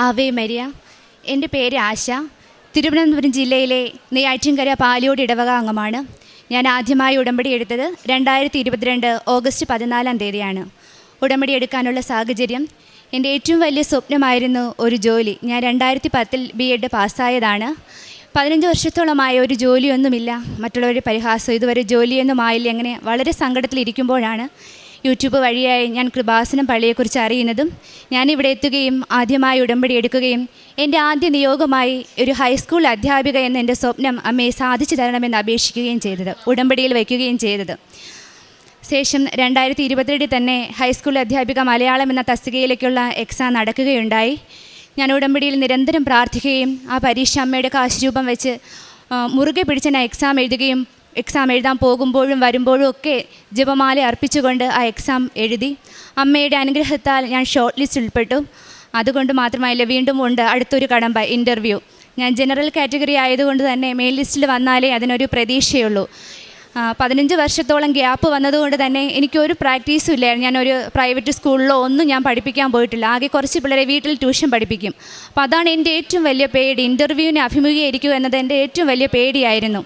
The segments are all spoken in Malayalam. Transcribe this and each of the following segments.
Ave Maria. എന്റെ പേര് ആശ. തിരുവനന്തപുരം ജില്ലയിലെ നെയ്യാറ്റിൻകര പാലിയോട് ഇടവക അംഗമാണ്. ഞാൻ ആദ്യമായി ഉടമ്പടി എടുത്തത് രണ്ടായിരത്തി ഇരുപത്തിരണ്ട് ഓഗസ്റ്റ് പതിനാലാം തീയതിയാണ്. ഉടമ്പടി എടുക്കാനുള്ള സാഹചര്യം. എന്റെ ഏറ്റവും വലിയ സ്വപ്നമായിരുന്നു ഒരു ജോലി. ഞാൻ രണ്ടായിരത്തി പത്തിൽ ബി എഡ് പാസ്സായതാണ്. പതിനഞ്ച് വർഷത്തോളമായ ഒരു ജോലിയൊന്നുമില്ല. മറ്റുള്ളവരുടെ പരിഹാസം ഇതുവരെ ജോലിയൊന്നും ആയില്ല. അങ്ങനെ വളരെ സങ്കടത്തിലിരിക്കുമ്പോഴാണ് യൂട്യൂബ് വഴിയായി ഞാൻ കൃപാസനം പള്ളിയെക്കുറിച്ച് അറിയുന്നതും ഞാനിവിടെ എത്തുകയും ആദ്യമായി ഉടമ്പടി എടുക്കുകയും എന്റെ ആദ്യ നിയോഗമായി ഒരു ഹൈസ്കൂൾ അധ്യാപിക എന്ന എന്റെ സ്വപ്നം അമ്മയെ സാധിച്ചു തരണമെന്ന് അപേക്ഷിക്കുകയും ചെയ്തത് ഉടമ്പടിയിൽ വയ്ക്കുകയും ചെയ്തത്. ശേഷം രണ്ടായിരത്തി ഇരുപത്തിരണ്ടിൽ തന്നെ ഹൈസ്കൂൾ അധ്യാപിക മലയാളം എന്ന തസ്തികയിലേക്കുള്ള എക്സാം നടക്കുകയുണ്ടായി. ഞാൻ ഉടമ്പടിയിൽ നിരന്തരം പ്രാർത്ഥിക്കുകയും ആ പരീക്ഷ അമ്മയുടെ കാശുരൂപം വെച്ച് ആ, മുറുകെ പിടിച്ച് ഞാൻ എക്സാം എഴുതുകയും എക്സാം എഴുതാൻ പോകുമ്പോഴും വരുമ്പോഴും ഒക്കെ ജപമാല അർപ്പിച്ചുകൊണ്ട് ആ എക്സാം എഴുതി. അമ്മയുടെ അനുഗ്രഹത്താൽ ഞാൻ ഷോർട്ട് ലിസ്റ്റ് ഉൾപ്പെട്ടു. അതുകൊണ്ട് മാത്രമല്ല വീണ്ടും ഉണ്ട് അടുത്തൊരു കടമ്പ ഇന്റർവ്യൂ ഞാൻ ജനറൽ കാറ്റഗറി ആയതുകൊണ്ട് തന്നെ മെയിൻ ലിസ്റ്റിൽ വന്നാലേ അതിനൊരു പ്രതീക്ഷയുള്ളൂ. പതിനഞ്ച് വർഷത്തോളം ഗ്യാപ്പ് വന്നതുകൊണ്ട് തന്നെ എനിക്കൊരു പ്രാക്ടീസും ഇല്ലായിരുന്നു. ഞാനൊരു പ്രൈവറ്റ് സ്കൂളിലോ ഒന്നും ഞാൻ പഠിപ്പിക്കാൻ പോയിട്ടില്ല. ആകെ കുറച്ച് പിള്ളേരെ വീട്ടിൽ ട്യൂഷൻ പഠിപ്പിക്കും. അപ്പോൾ അതാണ് എന്റെ ഏറ്റവും വലിയ പേടി. ഇന്റർവ്യൂവിനെ അഭിമുഖീകരിക്കുക എന്നത് എന്റെ ഏറ്റവും വലിയ പേടിയായിരുന്നു.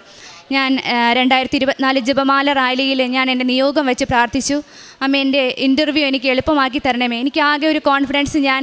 ഞാൻ രണ്ടായിരത്തി ഇരുപത്തിനാല് ജപമാല റാലിയിൽ ഞാൻ എന്റെ നിയോഗം വെച്ച് പ്രാർത്ഥിച്ചു. അമ്മ എന്റെ ഇന്റർവ്യൂ എനിക്ക് എളുപ്പമാക്കി തരണമേ. എനിക്ക് ആകെ ഒരു കോൺഫിഡൻസ് ഞാൻ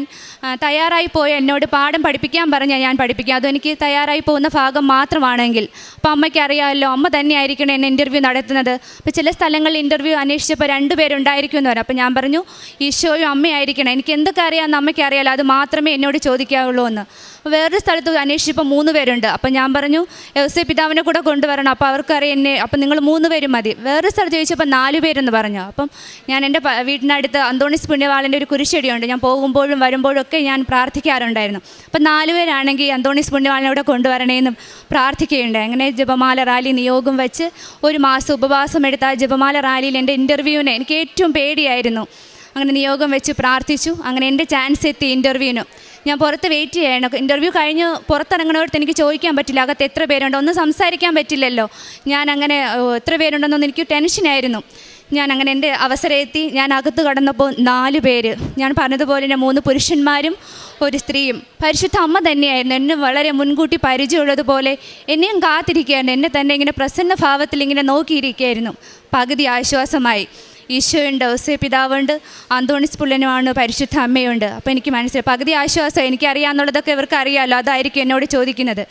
തയ്യാറായി പോയി എന്നോട് പാഠം പഠിപ്പിക്കാൻ പറഞ്ഞാൽ ഞാൻ പഠിപ്പിക്കാം അതും എനിക്ക് തയ്യാറായി പോകുന്ന ഭാഗം മാത്രമാണെങ്കിൽ. അപ്പോൾ അമ്മയ്ക്ക് അറിയാമല്ലോ അമ്മ തന്നെയായിരിക്കണം എന്നെ ഇന്റർവ്യൂ നടത്തുന്നത്. അപ്പോൾ ചില സ്ഥലങ്ങളിൽ ഇന്റർവ്യൂ അന്വേഷിച്ചപ്പോൾ രണ്ട് പേരുണ്ടായിരിക്കുമെന്ന് പറഞ്ഞു. അപ്പോൾ ഞാൻ പറഞ്ഞു ഈശോയും അമ്മയായിരിക്കണം. എനിക്ക് എന്തൊക്കെ അറിയാമെന്ന് അമ്മയ്ക്ക് അറിയാമല്ലോ അത് മാത്രമേ എന്നോട് ചോദിക്കാവുള്ളൂ എന്ന്. വേറൊരു സ്ഥലത്ത് അന്വേഷിച്ചപ്പോൾ മൂന്ന് പേരുണ്ട്. അപ്പോൾ ഞാൻ പറഞ്ഞു യവസെ പിതാവിനെ കൂടെ കൊണ്ടുവരണം. അപ്പോൾ അവർക്കറിയാം എന്നെ അപ്പം നിങ്ങൾ മൂന്ന് പേരും മതി. വേറൊരു സ്ഥലത്ത് ചോദിച്ചപ്പോൾ നാല് പേരെന്ന് പറഞ്ഞു. അപ്പം ഞാൻ എന്റെ വീടിനടുത്ത് അന്തോണിസ് പുണ്യവാളന്റെ ഒരു കുരിശടിയുണ്ട്. ഞാൻ പോകുമ്പോഴും വരുമ്പോഴും ഒക്കെ ഞാൻ പ്രാർത്ഥിക്കാറുണ്ടായിരുന്നു. അപ്പം നാലുപേരാണെങ്കിൽ അന്തോണിസ് പുണ്യവാളിനെ കൊണ്ടുവരണേന്നും പ്രാർത്ഥിക്കുകയുണ്ട് അങ്ങനെ ജപമാല റാലി നിയോഗം വെച്ച് ഒരു മാസം ഉപവാസം എടുത്ത ആ ജപമാല റാലിയിൽ എന്റെ ഇന്റർവ്യൂവിന് എനിക്ക് ഏറ്റവും പേടിയായിരുന്നു. അങ്ങനെ നിയോഗം വെച്ച് പ്രാർത്ഥിച്ചു. അങ്ങനെ എന്റെ ചാൻസ് എത്തി ഇന്റർവ്യൂവിന്. ഞാൻ പുറത്ത് വെയിറ്റ് ചെയ്യണം ഇന്റർവ്യൂ കഴിഞ്ഞ് പുറത്തിറങ്ങണോടത്ത് എനിക്ക് ചോദിക്കാൻ പറ്റില്ല. അകത്ത് എത്ര പേരുണ്ടോ? ഒന്നും സംസാരിക്കാൻ പറ്റില്ലല്ലോ. ഞാൻ അങ്ങനെ എത്ര പേരുണ്ടെന്നൊന്നും എനിക്ക് ടെൻഷനായിരുന്നു. ഞാൻ അങ്ങനെ എന്റെ അവസരം എത്തി ഞാൻ അകത്ത് കടന്നപ്പോൾ നാല് പേര്. ഞാൻ പറഞ്ഞതുപോലെ തന്നെ മൂന്ന് പുരുഷന്മാരും ഒരു സ്ത്രീയും. പരിശുദ്ധ അമ്മ തന്നെയായിരുന്നു എന്നെ വളരെ മുൻകൂട്ടി പരിചയമുള്ളതുപോലെ എന്നെയും കാത്തിരിക്കുകയായിരുന്നു. എന്നെ തന്നെ ഇങ്ങനെ പ്രസന്ന ഭാവത്തിൽ ഇങ്ങനെ നോക്കിയിരിക്കുകയായിരുന്നു. പകുതി ആശ്വാസമായി. ഈശോയുണ്ട് ഔസേ പിതാവുണ്ട് അന്തോണിസ് പുള്ളനുമാണ് പരിശുദ്ധ അമ്മയുണ്ട്. അപ്പോൾ എനിക്ക് മനസ്സിലായി. പകുതി ആശ്വാസം എനിക്കറിയാമെന്നുള്ളതൊക്കെ ഇവർക്ക് അറിയാമല്ലോ അതായിരിക്കും എന്നോട് ചോദിക്കുന്നത്.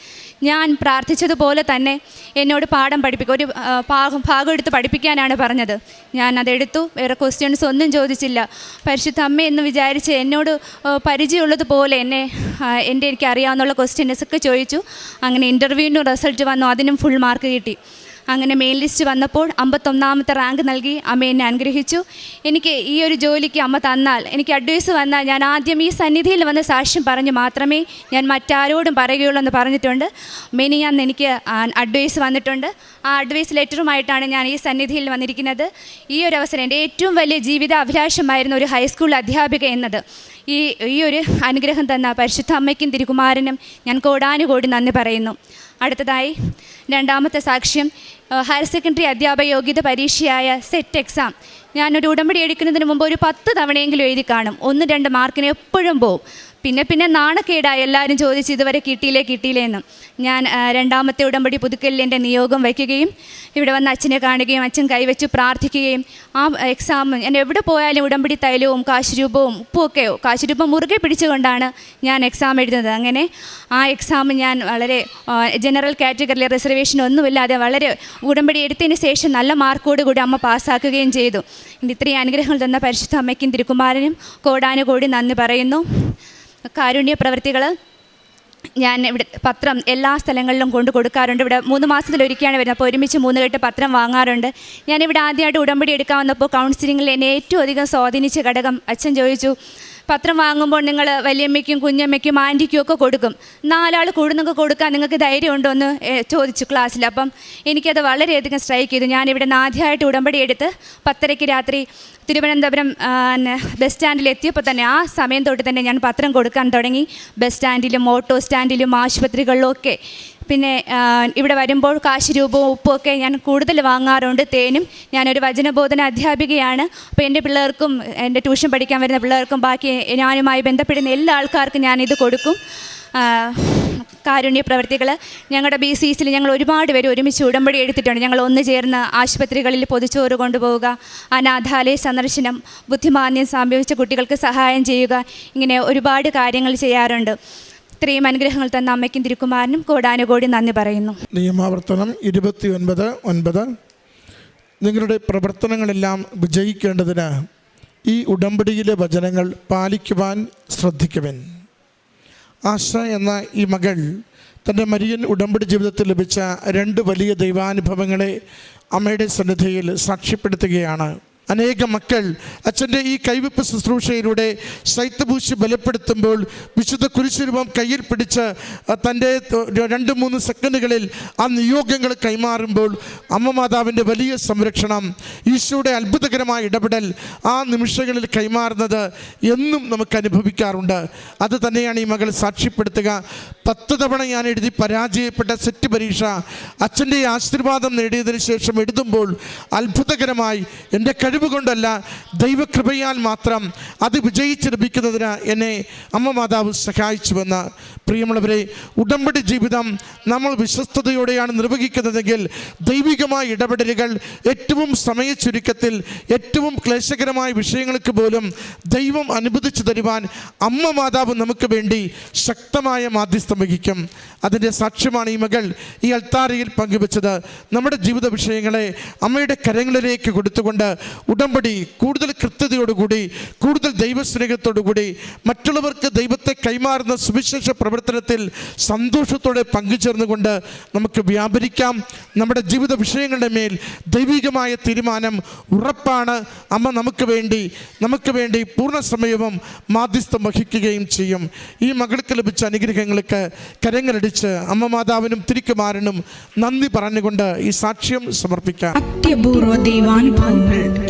ഞാൻ പ്രാർത്ഥിച്ചതുപോലെ തന്നെ എന്നോട് പാഠം പഠിപ്പിക്കും ഒരു ഭാഗം ഭാഗം എടുത്ത് പഠിപ്പിക്കാനാണ് പറഞ്ഞത്. ഞാൻ അതെടുത്തു. വേറെ ക്വസ്റ്റ്യൻസ് ഒന്നും ചോദിച്ചില്ല. പരിശുദ്ധ അമ്മ എന്ന് വിചാരിച്ച് എന്നോട് പരിചയമുള്ളതുപോലെ എന്നെ എന്റെ എനിക്ക് അറിയാവുന്നുള്ള ക്വസ്റ്റ്യൻസ് ഒക്കെ ചോദിച്ചു. അങ്ങനെ ഇന്റർവ്യൂവിനും റിസൾട്ട് വന്നു. അതിനും ഫുൾ മാർക്ക് കിട്ടി. അങ്ങനെ മെയിൻ ലിസ്റ്റ് വന്നപ്പോൾ അമ്പത്തൊന്നാമത്തെ റാങ്ക് നൽകി അമ്മ എന്നെ അനുഗ്രഹിച്ചു. എനിക്ക് ഈ ഒരു ജോലിക്ക് അമ്മ തന്നാൽ എനിക്ക് അഡ്വൈസ് വന്നാൽ ഞാൻ ആദ്യം ഈ സന്നിധിയിൽ വന്ന് സാക്ഷ്യം പറഞ്ഞു മാത്രമേ ഞാൻ മറ്റാരോടും പറയുകയുള്ളൂ എന്ന് പറഞ്ഞിട്ടുണ്ട്. മെനി മെനിയാന്ന് എനിക്ക് അഡ്വൈസ് വന്നിട്ടുണ്ട്. ആ അഡ്വൈസ് ലെറ്ററുമായിട്ടാണ് ഞാൻ ഈ സന്നിധിയിൽ വന്നിരിക്കുന്നത്. ഈ ഒരു അവസരം എന്റെ ഏറ്റവും വലിയ ജീവിത അഭിലാഷമായിരുന്നു ഒരു ഹൈസ്കൂൾ അധ്യാപിക എന്നത്. ഈ ഈ ഒരു അനുഗ്രഹം തന്ന പരിശുദ്ധ അമ്മയ്ക്കും തിരുകുമാരനും ഞാൻ കോടാനുകോടി നന്ദി പറയുന്നു. അടുത്തതായി രണ്ടാമത്തെ സാക്ഷ്യം ഹയർ സെക്കൻഡറി അധ്യാപക യോഗ്യത പരീക്ഷയായ സെറ്റ് എക്സാം ഞാനൊരു ഉടമ്പടി എടുക്കുന്നതിന് മുമ്പ് ഒരു പത്ത് തവണയെങ്കിലും എഴുതി കാണും. ഒന്ന് രണ്ട് മാർക്കിന് എപ്പോഴും പോവും. പിന്നെ പിന്നെ നാണക്കേടായി എല്ലാവരും ചോദിച്ച് ഇതുവരെ കിട്ടിയില്ലേ കിട്ടിയില്ലേ എന്ന്. ഞാൻ രണ്ടാമത്തെ ഉടമ്പടി പുതുക്കലിൽ എന്റെ നിയോഗം വയ്ക്കുകയും ഇവിടെ വന്ന് അച്ഛനെ കാണുകയും അച്ഛൻ കൈവച്ച് പ്രാർത്ഥിക്കുകയും ആ എക്സാം ഞാൻ എവിടെ പോയാലും ഉടമ്പടി തൈലവും കാശുരൂപവും ഉപ്പുമൊക്കെ കാശുരൂപം മുറുകെ പിടിച്ചുകൊണ്ടാണ് ഞാൻ എക്സാം എഴുതുന്നത്. അങ്ങനെ ആ എക്സാം ഞാൻ വളരെ ജനറൽ കാറ്റഗറിയിലെ റിസർവേഷൻ ഒന്നുമില്ലാതെ വളരെ ഉടമ്പടി എടുത്തതിന് ശേഷം നല്ല മാർക്കോട് കൂടി അമ്മ പാസ്സാക്കുകയും ചെയ്തു. ഇത്രയും അനുഗ്രഹങ്ങൾ തന്ന പരിശുദ്ധ അമ്മയ്ക്കും തിരുക്കുമാരനും കോടാനുകോടി നന്ദി പറയുന്നു. കാരുണ്യ പ്രവൃത്തികൾ ഞാൻ ഇവിടെ പത്രം എല്ലാ സ്ഥലങ്ങളിലും കൊണ്ടു കൊടുക്കാറുണ്ട്. ഇവിടെ മൂന്ന് മാസത്തിലൊരിക്കലാണ് വരുന്നത്. അപ്പോൾ ഒരുമിച്ച് മൂന്ന് കെട്ട് പത്രം വാങ്ങാറുണ്ട്. ഞാനിവിടെ ആദ്യമായിട്ട് ഉടമ്പടി എടുക്കാൻ വന്നപ്പോൾ കൗൺസിലിങ്ങിൽ എന്നെ ഏറ്റവും അധികം സ്വാധീനിച്ച ഘടകം അച്ഛൻ ചോദിച്ചു പത്രം വാങ്ങുമ്പോൾ നിങ്ങൾ വലിയമ്മയ്ക്കും കുഞ്ഞമ്മയ്ക്കും ആന്റിക്കും ഒക്കെ കൊടുക്കും. നാലാൾ കൂടുന്നൊക്കെ കൊടുക്കാൻ നിങ്ങൾക്ക് ധൈര്യമുണ്ടോ എന്ന് ചോദിച്ചു ക്ലാസ്സിൽ. അപ്പം എനിക്കത് വളരെയധികം സ്ട്രൈക്ക് ചെയ്തു. ഞാനിവിടെ നിന്ന് ആദ്യമായിട്ട് ഉടമ്പടി എടുത്ത് പത്തരയ്ക്ക് രാത്രി തിരുവനന്തപുരം ബസ് സ്റ്റാൻഡിൽ എത്തിയപ്പോൾ തന്നെ ആ സമയം തൊട്ട് തന്നെ ഞാൻ പത്രം കൊടുക്കാൻ തുടങ്ങി. ബസ് സ്റ്റാൻഡിലും ഓട്ടോ സ്റ്റാൻഡിലും ആശുപത്രികളിലും ഒക്കെ പിന്നെ ഇവിടെ വരുമ്പോൾ കാശ് രൂപവും ഉപ്പും ഒക്കെ ഞാൻ കൂടുതൽ വാങ്ങാറുണ്ട്. തേനും ഞാനൊരു വചനബോധന അധ്യാപികയാണ്. അപ്പോൾ എന്റെ പിള്ളേർക്കും എന്റെ ട്യൂഷൻ പഠിക്കാൻ വരുന്ന പിള്ളേർക്കും ബാക്കി ഞാനുമായി ബന്ധപ്പെടുന്ന എല്ലാ ആൾക്കാർക്കും ഞാനിത് കൊടുക്കും. കാരുണ്യ പ്രവർത്തികൾ ഞങ്ങളുടെ ബി സി സിയിൽ ഞങ്ങൾ ഒരുപാട് പേര് ഒരുമിച്ച് ഉടമ്പടി എടുത്തിട്ടുണ്ട്. ഞങ്ങൾ ഒന്ന് ചേർന്ന് ആശുപത്രികളിൽ പൊതിച്ചോറ് കൊണ്ടുപോവുക അനാഥാലയ സന്ദർശനം ബുദ്ധിമാന്യം സംഭവിച്ച കുട്ടികൾക്ക് സഹായം ചെയ്യുക ഇങ്ങനെ ഒരുപാട് കാര്യങ്ങൾ ചെയ്യാറുണ്ട്. ഇത്രയും അനുഗ്രഹങ്ങൾ തന്ന അമ്മയ്ക്കും തിരുക്കുമാരനും കോടാനുകോടി നന്ദി പറയുന്നു. നിയമാവർത്തനം ഇരുപത്തി ഒൻപത് ഒൻപത്. നിങ്ങളുടെ പ്രവർത്തനങ്ങളെല്ലാം വിജയിക്കേണ്ടതിന് ഈ ഉടമ്പടിയിലെ വചനങ്ങൾ പാലിക്കുവാൻ ശ്രദ്ധിക്കുവൻ. ആശ എന്ന ഈ മകൾ തന്റെ മരിയൻ ഉടമ്പടി ജീവിതത്തിൽ ലഭിച്ച രണ്ട് വലിയ ദൈവാനുഭവങ്ങളെ അമ്മയുടെ സന്നിധിയിൽ സാക്ഷ്യപ്പെടുത്തുകയാണ്. അനേക മക്കൾ അച്ഛന്റെ ഈ കൈവെപ്പ് ശുശ്രൂഷയിലൂടെ ശൈത്യഭൂഷി ബലപ്പെടുത്തുമ്പോൾ വിശുദ്ധ കുരിശുരൂപം കയ്യിൽ പിടിച്ച് തന്റെ രണ്ട് മൂന്ന് സെക്കൻഡുകളിൽ ആ നിയോഗങ്ങൾ കൈമാറുമ്പോൾ അമ്മ മാതാവിന്റെ വലിയ സംരക്ഷണം ഈശോയുടെ അത്ഭുതകരമായ ഇടപെടൽ ആ നിമിഷങ്ങളിൽ കൈമാറുന്നത് എന്നും നമുക്ക് അനുഭവിക്കാറുണ്ട്. അത് തന്നെയാണ് ഈ മകൾ സാക്ഷ്യപ്പെടുത്തുക. പത്ത് തവണ ഞാൻ എഴുതി പരാജയപ്പെട്ട സെറ്റ് പരീക്ഷ അച്ഛന്റെ ആശീർവാദം നേടിയതിന് ശേഷം എഴുതുമ്പോൾ അത്ഭുതകരമായി എന്റെ കഴിവ് കൊണ്ടല്ല ദൈവകൃപയാൽ മാത്രം അത് വിജയിച്ച് ലഭിക്കുന്നതിന് എന്നെ അമ്മ മാതാവ് സഹായിച്ചുവെന്ന് പ്രിയമുള്ളവരെ ഉടമ്പടി ജീവിതം നമ്മൾ വിശ്വസ്തയോടെയാണ് നിർവഹിക്കുന്നതെങ്കിൽ ദൈവികമായ ഇടപെടലുകൾ ഏറ്റവും സമയ ചുരുക്കത്തിൽ ഏറ്റവും ക്ലേശകരമായ വിഷയങ്ങൾക്ക് പോലും ദൈവം അനുവദിച്ചു തരുവാൻ അമ്മ മാതാവ് നമുക്ക് വേണ്ടി ശക്തമായ മാധ്യസ്ഥം വഹിക്കും. അതിന്റെ സാക്ഷ്യമാണ് ഈ മകൾ ഈ അൾത്താരയിൽ പങ്കുവച്ചത്. നമ്മുടെ ജീവിത വിഷയങ്ങളെ അമ്മയുടെ കരങ്ങളിലേക്ക് കൊടുത്തുകൊണ്ട് ഉടമ്പടി കൂടുതൽ കൃത്യതയോടുകൂടി കൂടുതൽ ദൈവസ്നേഹത്തോടുകൂടി മറ്റുള്ളവർക്ക് ദൈവത്തെ കൈമാറുന്ന സുവിശേഷ പ്രവർത്തനത്തിൽ സന്തോഷത്തോടെ പങ്കുചേർന്നുകൊണ്ട് നമുക്ക് വ്യാപരിക്കാം. നമ്മുടെ ജീവിത വിഷയങ്ങളുടെ മേൽ ദൈവികമായ തീരുമാനം ഉറപ്പാണ്. അമ്മ നമുക്ക് വേണ്ടി നമുക്ക് വേണ്ടി പൂർണ സമയവും മാധ്യസ്ഥം വഹിക്കുകയും ചെയ്യും. ഈ മകൾക്ക് ലഭിച്ച അനുഗ്രഹങ്ങൾക്ക് കരങ്ങളടിച്ച് അമ്മ മാതാവിനും തിരിക്കുമാരനും നന്ദി പറഞ്ഞുകൊണ്ട് ഈ സാക്ഷ്യം സമർപ്പിക്കാം. അത്യപൂർവ ദൈവാനുഭവങ്ങൾ